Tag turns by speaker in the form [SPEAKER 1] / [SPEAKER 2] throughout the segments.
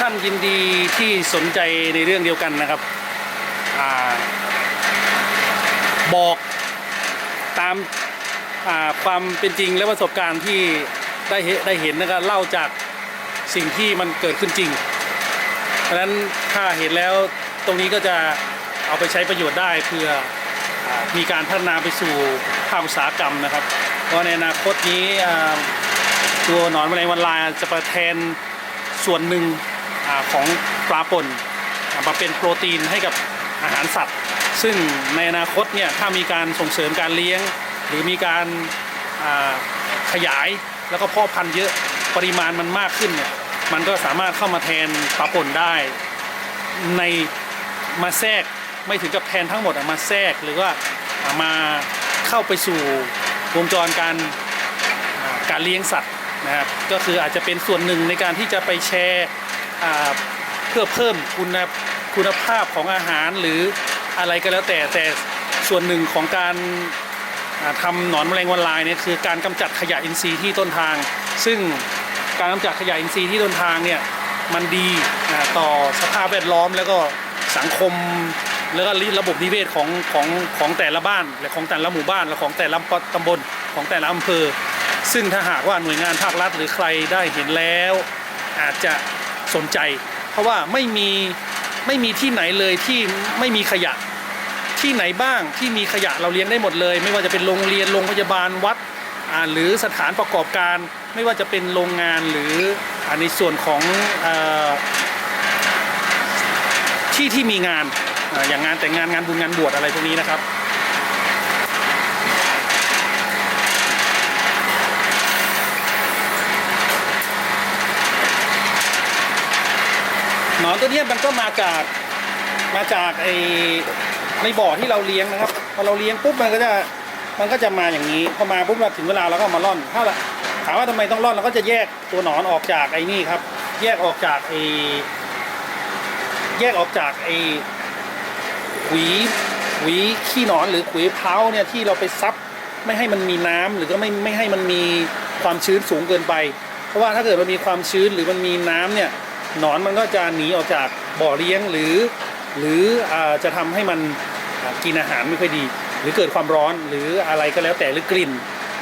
[SPEAKER 1] ท่านยินดีที่สนใจในเรื่องเดียวกันนะครับอบอกตามาความเป็นจริงและประสบการณ์ที่ได้เห็นได้เห็นนะครับเล่าจากสิ่งที่มันเกิดขึ้นจริงเพราะนั้นถ้าเห็นแล้วตรงนี้ก็จะเอาไปใช้ประโยชน์ได้เพื่ออมีการพัฒนาไปสู่ภาคอุตสาหกรรมนะครับเพราะในอนาคตนี้ตัวหนอนแมลงวันลายจะประแทนส่วนหนึ่ง อาของปลาป่นมาเป็นโปรตีนให้กับอาหารสัตว์ ซึ่งในอนาคตเนี่ยถ้ามีการส่งเสริมการเลี้ยง หรือมีการาขยายแล้วก็พาะพันธุ์เยอะปริมาณมันมากขึ้นเนี่ยมันก็สามารถเข้ามาแทนปลาป่นได้ในมาแทรกไม่ถึงกับแทนทั้งหมดมาแทรกหรือว่าามาเข้าไปสู่วงจรการาการเลี้ยงสัตว์นะครับก็คืออาจจะเป็นส่วนหนึ่งในการที่จะไปแชร์อ่ เพื่อเพิ่มคุณคุณภาพของอาหารหรืออะไรก็แล้วแต่แต่ส่วนหนึ่งของการาทำหนอนแมลงวันลายเนี่ยคือการกำจัดขยะอินทรีย์ที่ต้นทาง ซึ่งการกำจัดขยะอินทรีย์ที่ต้นทางเนี่ยมันดีต่อสภาพแวดล้อมแล้วก็สังคมแล้วก็ระบบนิเวศของของของแต่ละบ้านและของแต่ละหมู่บ้านและของแต่ละตำบลของแต่ละอำเภอ ซึ่งถ้าหากว่าหน่วยงานภาครัฐหรือใครได้เห็นแล้ว อาจจะ สนใจ เพราะว่าไม่มีไม่มีที่ไหนเลยที่ไม่มีขยะที่ไหนบ้างที่มีขยะเราเลี้ยงได้หมดเลย ไม่ว่าจะเป็นโรงเรียนโรงพยาบาลวัดหรือสถานประกอบการ ไม่ว่าจะเป็นโรงงานหรืออในส่วนของอที่ที่มีงานอย่างงานแต่งงานงานบุญงานบวชอะไรพวกนี้นะครับ หนอนตัวนี้มันก็มาจากมาจากไอในบ่อที่เราเลี้ยงนะครับพอเราเลี้ยงปุ๊บมันก็จะมันก็จะมาอย่างนี้พอมาปุ๊บเราถึงเวลาเราก็มาล่อนถ้าละถามว่าทำไมต้องล่อนเราก็จะแยกตัวหนอนออกจากไอ้นี่ครับ แยกออกจากไอแยกออกจากไอ้หวีหวีขี้หนอนหรือขุยเพ้าเนี่ยที่เราไปซับไม่ให้มันมีน้ำหรือก็ไม่ไม่ให้มันมีความชื้นสูงเกินไป เพราะว่าถ้าเกิดมันมีความชื้นหรือมันมีน้ำเนี่ย หนอนมันก็จะหนีออกจากบ่อเลี้ยงหรือ หรือจะทำให้มันกินอาหารไม่ค่อยดี หรือเกิดความร้อนหรืออะไรก็แล้วแต่หรือกลิ่น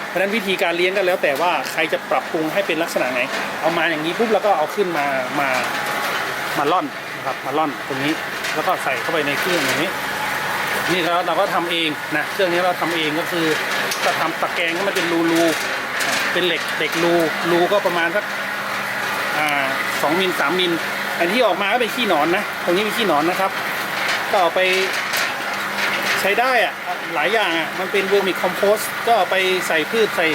[SPEAKER 1] เพราะฉะนั้นวิธีการเลี้ยงก็แล้วแต่ว่าใครจะปรับปรุงให้เป็นลักษณะไหน เอามาอย่างนี้ปุ๊บแล้วก็เอาขึ้นมามามาล่อนนะครับมาล่อนตรงนี้แล้วก็ใส่เข้าไปในเครื่องอย่างนี้นี่เราเราก็ทำเองนะเครื่องนี้เราทำเองก็คือจะทำตะแกรงให้มันเป็นรูรูเป็นเหล็กเหล็กรูรูก็ประมาณสักอ่า สองมิลสามมิลอันที่ออกมาก็เป็นขี้หนอนนะ ตรงนี้เป็นขี้หนอนนะครับ ก็เอาไปใช้ได้อะหลายอย่างอะมันเป็นเวอร์มิคอมโพสก็เอาไปใส่พืชใส่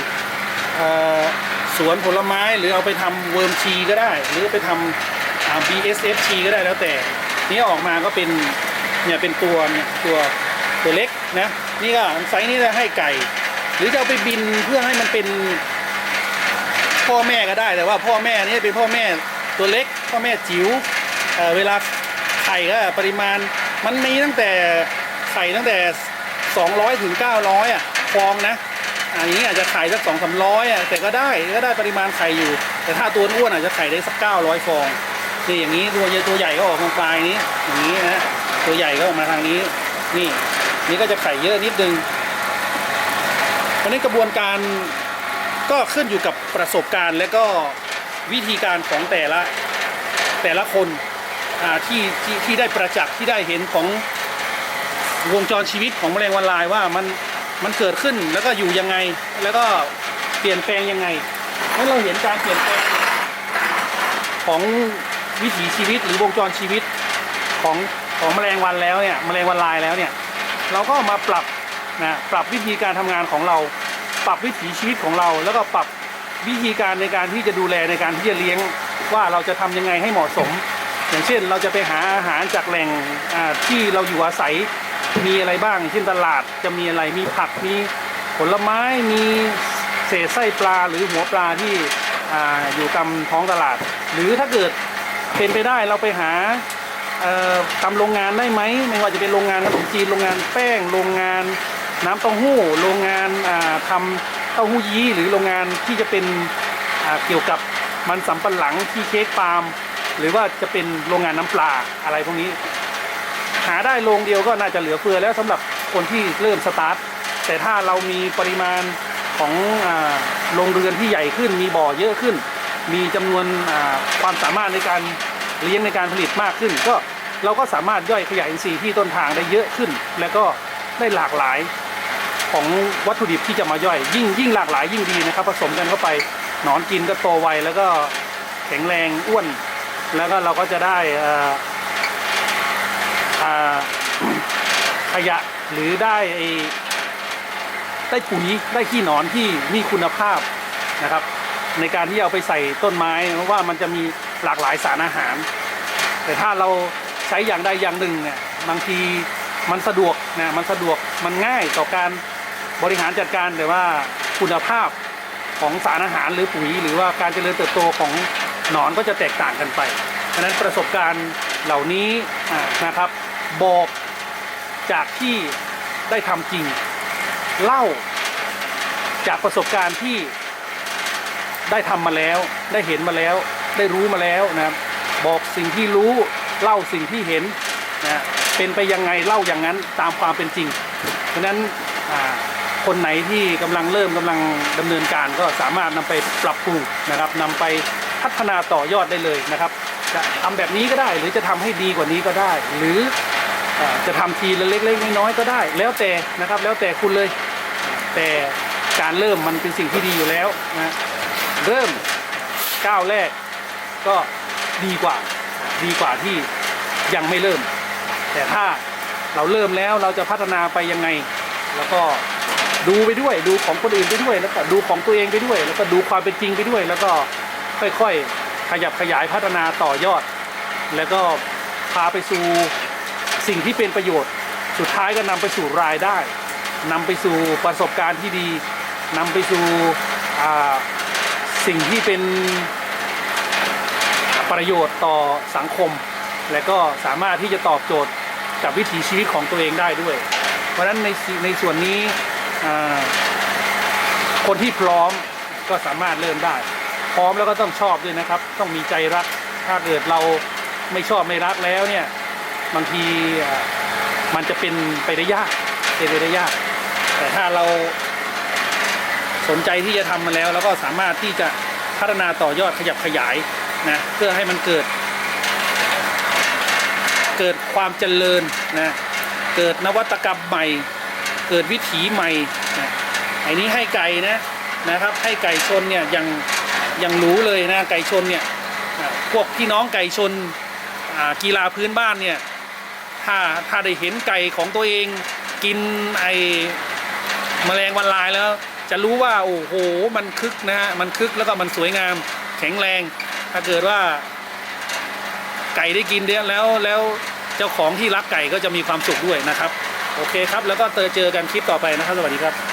[SPEAKER 1] สวนผลไม้หรือเอาไปทำเวิร์มชีก็ได้ หรือไปทำอ่า BSFG ก็ได้แล้วแต่ นี่ออกมาก็เป็นเนี่ยเป็นตัวเนี่ยตัวตัวเล็กนะนี่ก็ไซส์นี้จะให้ไก่ หรือจะเอาไปบินเพื่อให้มันเป็นพ่อแม่ก็ได้แต่ว่าพ่อแม่นี่เป็นพ่อแม่ ตัวเล็กพ่อแม่จิ๋วเเวลาไข่ก็ปริมาณมันมีตั้งแต่ไข่ตั้งแต่ 200ถึง900อะฟองนะอันนี้อาจจะไข่สักสองสามร้อยอะแต่ก็ได้ก็ได้ปริมาณไข่อยู่ แต่ถ้าตัวอ้วนอาจจะไข่ได้สัก900ฟองนี่อย่างนี้ตัวใหญ่ตัวใหญ่ก็ออกทางปลายนี้ อย่างนี้นะตัวใหญ่ก็ออกมาทางนี้ นี่ นี่ก็จะไข่เยอะนิดนึงเพราะนั้กระบวนการก็ขึ้นอยู่กับประสบการณ์และก็ วิธีการของแต่ละแต่ละคนที่ที่ที่ได้ประจักษ์ที่ได้เห็นของวงจรชีวิตของแมลงวันลายว่ามันมันเกิดขึ้นแล้วก็อยู่ยังไงแล้วก็เปลี่ยนแปลงยังไงให้เราเห็นการเปลี่ยนแปลงของวิถีชีวิตหรือวงจรชีวิตของของแมลงวันแล้วเนี่ยแมลงวันลายแล้วเนี่ยเราก็มาปรับนะปรับวิธีการทำงานของเรา ปรับวิถีชีวิตของเรา แล้วก็ปรับ วิธีการในการที่จะดูแลในการที่จะเลี้ยงว่าเราจะทำยังไงให้เหมาะสม อย่างเช่นเราจะไปหาอาหารจากแหล่งที่เราอยู่อาศัยมีอะไรบ้างเช่นตลาดจะมีอะไรมีผักมีผลไม้มีเศษไส้ปลาหรือหัวปลาที่ออยู่ตามท้องตลาด หรือถ้าเกิดเป็นไปได้เราไปหาเอ่อตามโรงงานได้ไหมไม่ว่าจะเป็นโรงงานขนมจีนโรงงานแป้ง โรงงานน้ำเต้าหู้ โรงงานทำ เต้าหู้ยี้หรือโรงงานที่จะเป็นเกี่ยวกับมันสำปะหลังที่เค้กปาล์มหรือว่าจะเป็นโรงงานน้ำปลาอะไรพวกนี้ หาได้โรงเดียวก็น่าจะเหลือเฟือแล้วสำหรับคนที่เริ่มสตาร์ทแต่ถ้าเรามีปริมาณของโรงเรือนที่ใหญ่ขึ้น มีบ่อเยอะขึ้น มีจำนวนความสามารถในการเลี้ยงในการผลิตมากขึ้น ก็เราก็สามารถย่อยขยะอินทรีย์ที่ต้นทางได้เยอะขึ้น และก็ได้หลากหลาย ของวัตถุดิบที่จะมาย่อย ยิ่งยิ่งหลากหลายยิ่งดีนะครับ ผสมกันเข้าไปหนอนกินก็โตไวแล้วก็แข็งแรงอ้วน แล้วก็เราก็จะได้อ่ออ่าขยะหรือได้ไอ้ได้ปุ๋ยได้ขี้หนอนที่มีคุณภาพนะครับ ในการที่เอาไปใส่ต้นไม้เพราะว่ามันจะมีหลากหลายสารอาหาร แต่ถ้าเราใช้อย่างใดอย่างหนึ่งเนี่ยบางทีมันสะดวกนะมันสะดวกมันง่ายต่อการ บริหารจัดการแต่ว่าคุณภาพของสารอาหารหรือปุ๋ย หรือว่าการเจริญเติบโตของหนอนก็จะแตกต่างกันไปฉะนั้นประสบการณ์เหล่านี้นะครับบอกจากที่ได้ทำจริง เล่าจากประสบการณ์ที่ได้ทำมาแล้ว ได้เห็นมาแล้ว ได้รู้มาแล้วนะครับบอกสิ่งที่รู้เล่าสิ่งที่เห็นนะเป็นไปยังไงเล่าอย่างนั้นตามความเป็นจริง เพราะนั้น คนไหนที่กำลังเริ่มกำลังดำเนินการก็สามารถนำไปปรับปรุงนะครับนำไปพัฒนาต่อยอดได้เลยนะครับ จะทำแบบนี้ก็ได้ หรือจะทำให้ดีกว่านี้ก็ได้ หรือจะทำทีละเล็กๆน้อยๆก็ได้ แล้วแต่นะครับแล้วแต่คุณเลย แต่การเริ่มมันเป็นสิ่งที่ดีอยู่แล้วนะเริ่มก้าวแรกก็ดีกว่าดีกว่าที่ยังไม่เริ่ม แต่ถ้าเราเริ่มแล้วเราจะพัฒนาไปยังไง แล้วก็ ดูไปด้วย ดูของคนอื่นไปด้วย แล้วก็ดูของตัวเองไปด้วย แล้วก็ดูความเป็นจริงไปด้วย แล้วก็ค่อยๆ ขยับขยายพัฒนาต่อยอด แล้วก็พาไปสู่สิ่งที่เป็นประโยชน์ สุดท้ายก็นำไปสู่รายได้นำไปสู่ประสบการณ์ที่ดีนำไปสู่สิ่งที่เป็นประโยชน์ต่อสังคม และก็สามารถที่จะตอบโจทย์กับวิถีชีวิตของตัวเองได้ด้วย เพราะฉะนั้นในในส่วนนี้ คนที่พร้อมก็สามารถเริ่มได้ พร้อมแล้วก็ต้องชอบด้วยนะครับ ต้องมีใจรัก ถ้าเกิดเราไม่ชอบไม่รักแล้วเนี่ย บางทีมันจะเป็นไปได้ยากเป็นไปได้ยาก แต่ถ้าเราสนใจที่จะทำมาแล้ว แล้วก็สามารถที่จะพัฒนาต่อยอดขยับขยายนะเพื่อให้มันเกิด เกิดความเจริญนะเกิดนวัตกรรมใหม่ เกิดวิถีใหม่นะไอ้นี้ให้ไก่นะนะครับ ให้ไก่ชนเนี่ยยังยังรู้เลยนะไก่ชนเนี่ยพวกพี่น้องไก่ชนกีฬาพื้นบ้านเนี่ยถ้าถ้าได้เห็นไก่ของตัวเองกินไอแมลงวันลายแล้ว จะรู้ว่าโอ้โหมันคึกนะฮะมันคึกแล้วก็มันสวยงามแข็งแรง ถ้าเกิดว่า ไก่ได้กินเนี้ยแล้วแล้วเจ้าของที่รักไก่ก็จะมีความสุขด้วยนะครับ โอเคครับ แล้วก็เจอเจอกันคลิปต่อไปนะครับ สวัสดีครับ